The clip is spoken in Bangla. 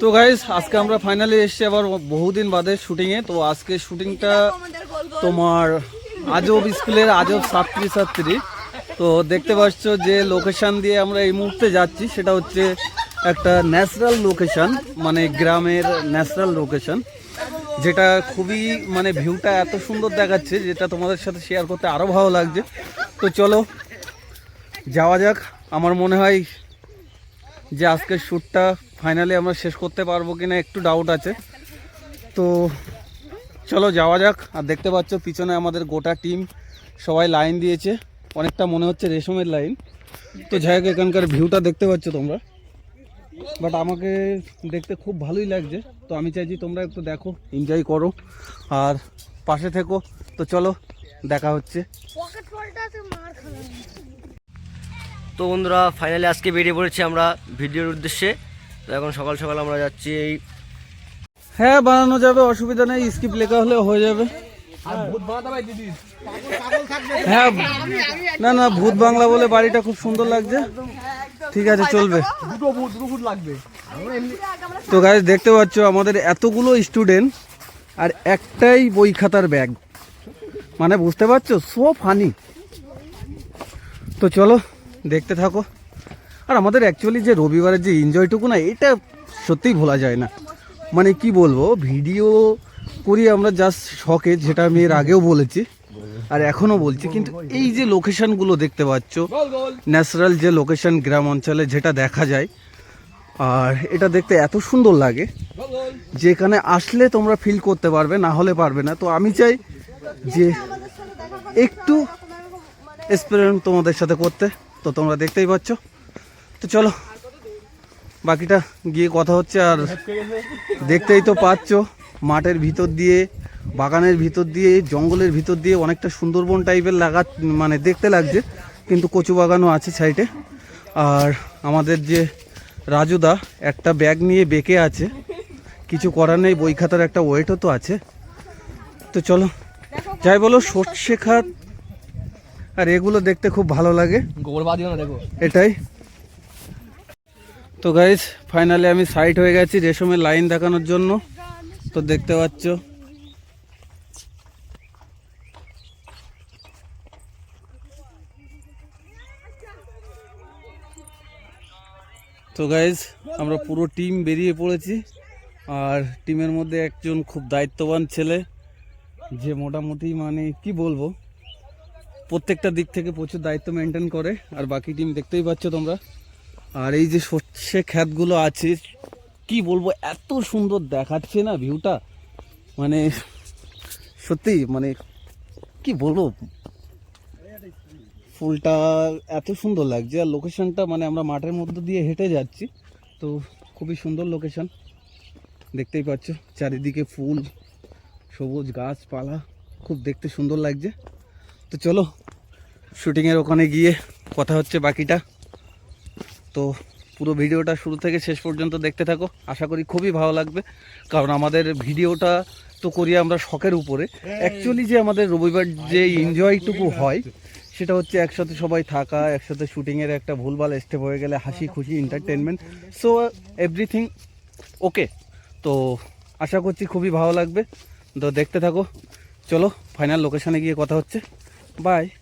তো গাইস আজকে আমরা ফাইনালি এসেছি আবার বহুদিন বাদে শুটিংয়ে তো আজকে শুটিংটা তোমার আজব স্কুলের আজব ছাত্রী ছাত্রী তো দেখতে পাচ্ছ যে লোকেশন দিয়ে আমরা এই মুহূর্তে যাচ্ছি, সেটা হচ্ছে একটা ন্যাচারাল লোকেশান মানে গ্রামের ন্যাচারাল লোকেশন যেটা খুবই মানে ভিউটা এত সুন্দর দেখাচ্ছে, যেটা তোমাদের সাথে শেয়ার করতে আরও ভালো লাগছে। তো চলো, যাওয়া যাক। আমার মনে হয় যে আজকের শ্যুটটা ফাইনালি আমরা শেষ করতে পারব কি না একটু ডাউট আছে। তো চলো যাওয়া যাক, আর দেখতে পাচ্ছ পিছনে আমাদের গোটা টিম সবাই লাইন দিয়েছে। অনেকটা মনে হচ্ছে রেশমের লাইন তো যাই হোক, এখানকার ভিউটা দেখতে পাচ্ছ তোমরা। বাট আমাকে দেখতে খুব ভালোই লাগছে। তো আমি চাইছি তোমরা একটু দেখো এনজয় করো। আর পাশে থেকো। তো চলো, দেখা হচ্ছে। তো বন্ধুরা ফাইনালি আজকে বেরিয়ে পড়েছি আমরা ভিডিওর উদ্দেশ্যে। তো এখন সকাল সকাল আমরা যাচ্ছি এই হ্যাঁ বানানো যাবে অসুবিধা নেই স্কিপ লেখা হলে হয়ে যাবে। হ্যাঁ না না ভূত বাংলা বলে বাড়িটা খুব সুন্দর লাগছে। ঠিক আছে চলবে। তো গাইজ দেখতে পাচ্ছ আমাদের এতগুলো স্টুডেন্ট আর একটাই বই খাতার ব্যাগ মানে বুঝতে পারছ? সো ফানি তো চলো দেখতে থাকো। আর আমাদের অ্যাকচুয়ালি যে রবিবারের যে এনজয়টুকু না, এটা সত্যিই ভোলা যায় না। মানে কি বলব ভিডিও করি আমরা জাস্ট শখে, যেটা আমি এর আগেও বলেছি, আর এখনও বলছি। কিন্তু এই যে লোকেশানগুলো দেখতে পাচ্ছ ন্যাচারাল যে লোকেশন গ্রাম অঞ্চলে যেটা দেখা যায়, আর এটা দেখতে এত সুন্দর লাগে যে এখানে আসলে তোমরা ফিল করতে পারবে, না হলে পারবে না। তো আমি চাই যে একটু এক্সপেরিমেন্ট তোমাদের সাথে করতে। তো তোমরা দেখতেই পাচ্ছ। তো চলো, বাকিটা গিয়ে কথা হচ্ছে আর দেখতেই তো পাচ্ছ, মাঠের ভিতর দিয়ে, বাগানের ভিতর দিয়ে, জঙ্গলের ভিতর দিয়ে অনেকটা সুন্দরবন টাইপের লাগা মানে দেখতে লাগছে, কিন্তু কচু বাগানও আছে সাইডে আর আমাদের যে রাজুদা একটা ব্যাগ নিয়ে বেঁকে আছে। কিছু করার নেই, বই খাতার একটা ওয়েটও তো আছে। তো চলো, যাই বলো, সর্ষে খাত আর এগুলো দেখতে খুব ভালো লাগে। দেখো। এটাই। তো গাইজ ফাইনালি আমি সাইড হয়ে গেছি রেশমের লাইন দেখানোর জন্য। তো দেখতে পাচ্ছ। তো গাইজ আমরা পুরো টিম বেরিয়ে পড়েছি। আর টিমের মধ্যে একজন খুব দায়িত্ববান ছেলে যে মোটামুটি মানে কি বলব? প্রত্যেকটা দিক থেকে প্রচুর দায়িত্ব মেনটেন করে, আর বাকি টিম দেখতেই পাচ্ছ তোমরা। আর এই যে সর্ষে খ্যাতগুলো আছে, কি বলব, এত সুন্দর দেখাচ্ছে না ভিউটা মানে সত্যি মানে কি বলব? ফুলটা এত সুন্দর লাগছে, আর লোকেশনটা মানে আমরা মাঠের মধ্যে দিয়ে হেঁটে যাচ্ছি, তো খুবই সুন্দর লোকেশন দেখতেই পাচ্ছ, চারিদিকে ফুল, সবুজ গাছপালা, খুব দেখতে সুন্দর লাগছে। তো চলো শুটিংয়ের ওখানে গিয়ে কথা হচ্ছে বাকিটা। তো পুরো ভিডিওটা শুরু থেকে শেষ পর্যন্ত দেখতে থাকো। আশা করি খুবই ভালো লাগবে। কারণ আমাদের ভিডিওটা তো করি আমরা শখের উপরে। অ্যাকচুয়ালি যে আমাদের রবিবার যে এনজয়টুকু হয় সেটা হচ্ছে একসাথে সবাই থাকা একসাথে শুটিংয়ের একটা ভুলভাল স্টেপ হয়ে গেলে হাসি খুশি এন্টারটেনমেন্ট সো এভরিথিং ওকে তো আশা করছি খুবই ভালো লাগবে। তো দেখতে থাকো। চলো ফাইনাল লোকেশানে গিয়ে কথা হচ্ছে। Bye.